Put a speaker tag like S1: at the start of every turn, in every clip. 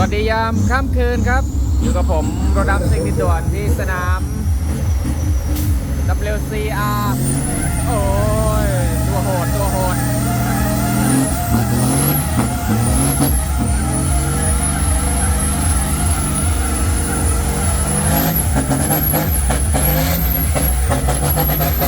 S1: วัสดียามค่ำคืนครับ อยู่กับผมโรดัมซิงดิดวนที่สนาม WCR โอ้ย ตัวโหด ตัวโหดโ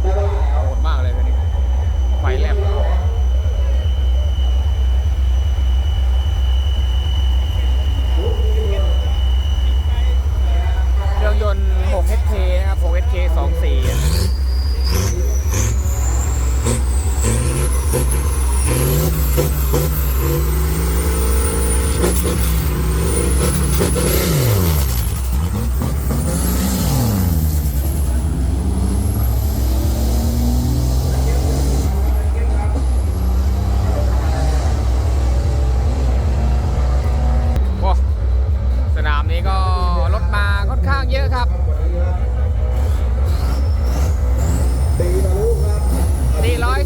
S1: ไปแล้
S2: ว
S1: โหดมากเลยคันนี้ไฟแลบเครื่องยนต์ 6HK นะครับ 6HK 24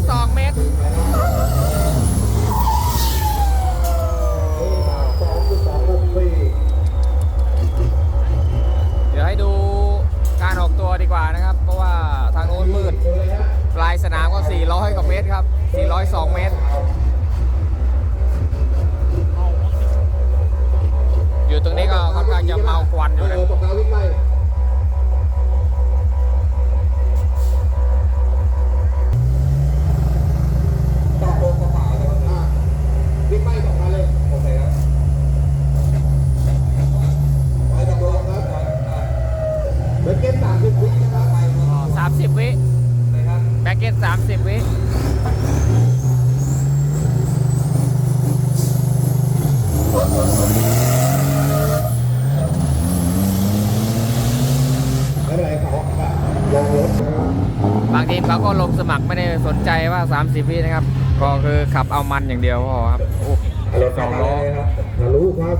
S1: 402เมตร เดี๋ยวให้ดูการออกตัวดีกว่านะครับ เพราะว่าทางโน้นมืด ปลายสนามก็ 400 กว่าเมตรครับ 402 เมตร อยู่ตรงนี้ก็ค่อนข้างจะเมาควันอยู่นะ
S2: บบาง
S1: ทีมเขาก็ลงสมัครไม่ได้สนใจว่า 30 วินะครับ ก็คือขับเอามันอย่างเดียวพอครับโอ้สองล้อ
S2: ทะลุครับ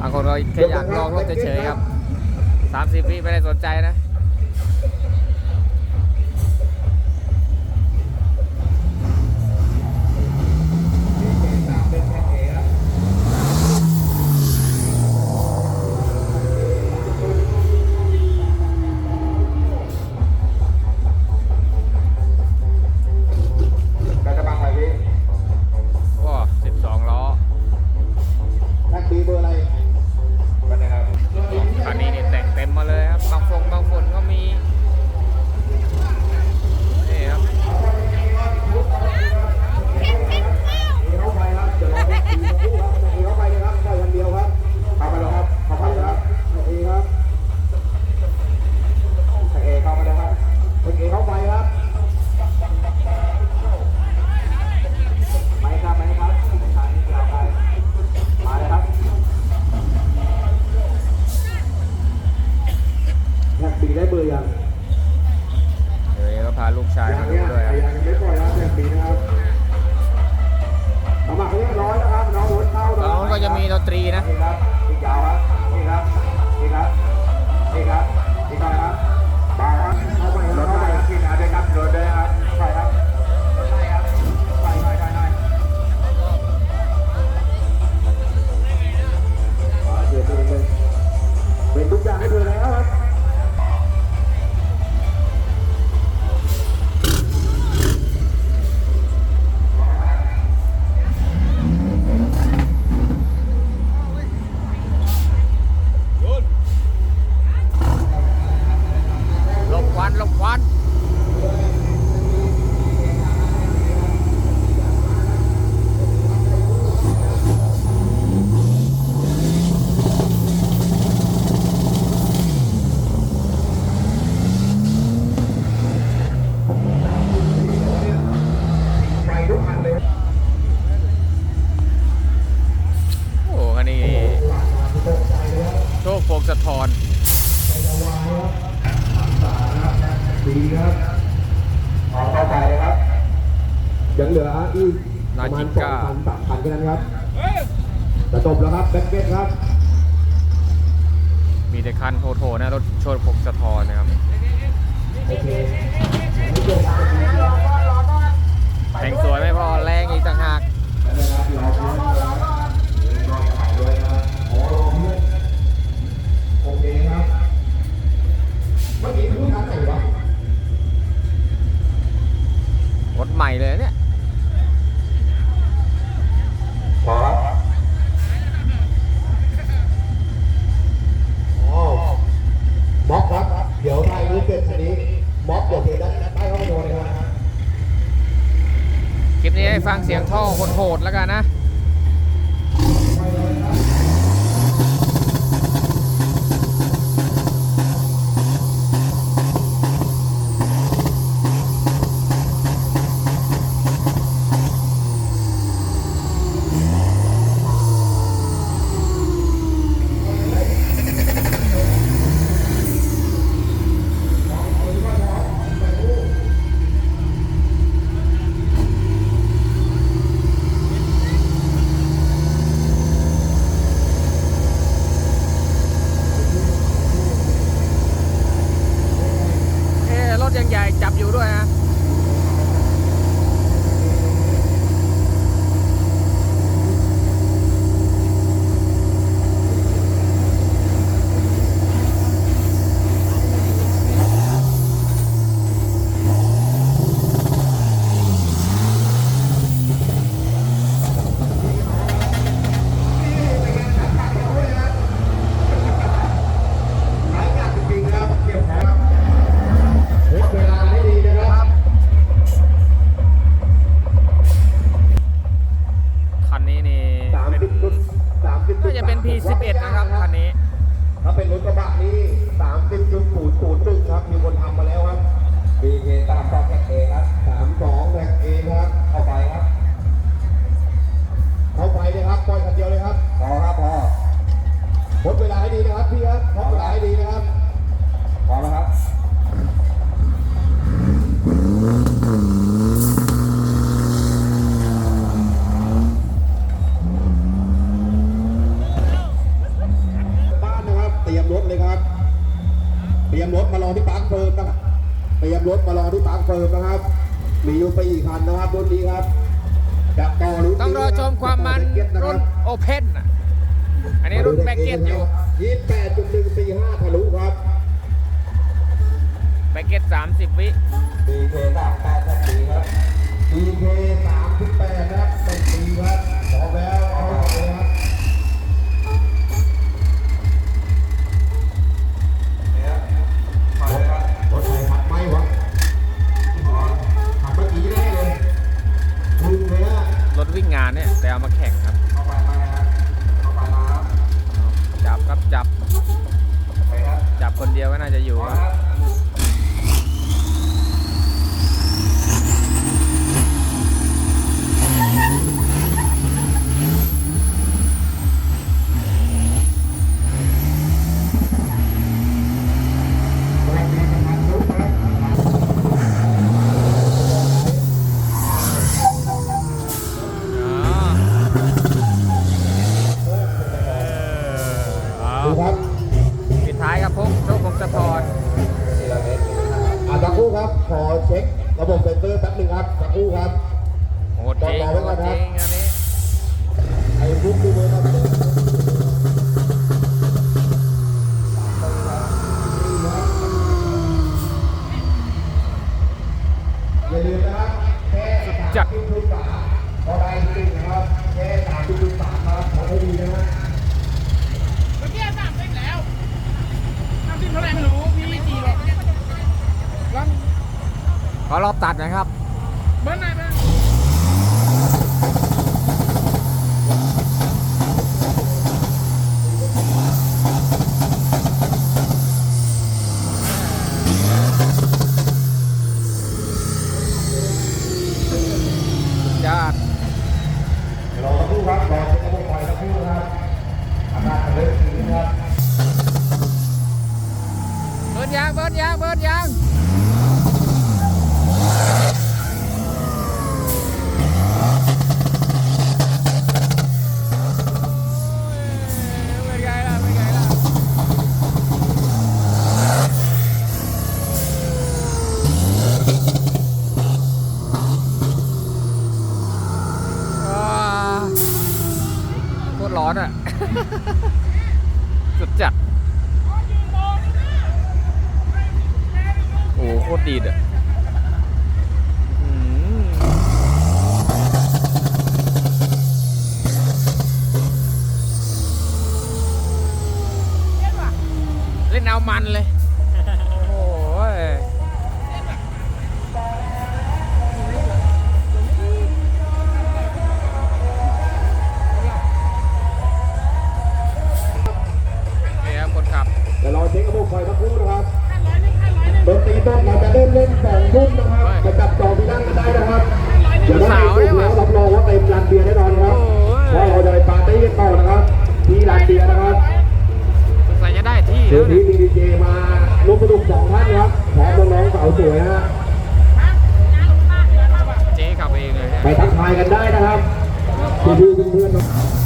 S1: บางคนก็แค่อยากลองรถเฉยๆครับ 30 วิไม่ได้สนใจนะ
S2: ท็กบีได้เบอร์ยังเดี๋ย
S1: วก็พาลูกชาย
S2: ยั
S1: มางดู
S2: เนี่ย
S1: ด้วยครับ
S2: ยังไม่ปล่อยครับแท็กบีนะครับสมัครเรียบร้อยนะครับน้องรถเข้า
S1: ตรงนู้นก็จะมีดนตรีนะ
S2: นี่ครับอีกยาวครับนี่ครับนี่ครับนี่ครับนี่ครับบาครับเข้าไปรถไปขึ้นมาด้วยครับรถด้วยครับ ดีบขอเข้าไปครับยังเหลือ
S1: อีกประมาณสองพันสามพันแค่นั้นครับจะจบแล้วครับแบ็เก็ครับ
S3: มีแต่คันโทโทนะรถชนพกสะทอนนะครับแต่งสวยไม่พอแรงอีกต่างหาก
S1: ค
S3: ลิ
S1: ปนี้
S3: ให้ฟังเสียงท่อโหดๆแล้วกันนะัน
S1: นะครับ
S3: นนี้ครับ
S1: จะต่อรุ่นต้อ
S3: งรอชมความมัน
S1: รุ่
S3: นโอเพนอันนี้รุ่นแบ็กเก็ตอยู่
S1: ยี่แปดจุดหนึ่งสี่ห้าทะลุครับ
S3: แบ็กเก็ต
S2: สามสิบวิดีเค
S1: สามแปดสิบครับดีเค
S2: สามสิบแป
S3: ดครับเป็นปีครับ
S1: ขอแล้ว เอามาแข่งครับ สุดจัด
S4: เมื่อกี้สามสิบแล้วสามสิบเท่าไหร่ไม่รู้พี่จีหอกแล้ว
S3: ขอรอบตัดหนะครับ
S4: เบอ
S1: ร์ไหนเบอร์ มันเลย โอ้โหนี่ครับคนขับ
S3: เดี๋ยวรอเช็คกระบบไฟสักครู่นะครับดนตรีต้นเราจะเริ่มเล่นสองทุ่มนะครับ ร้อมน้องๆสาวสวยฮะ
S1: เจ๊ขับเองเลยเนี่ย
S3: ไปทักทายกันได้นะครับพี่ๆเพื่อนๆ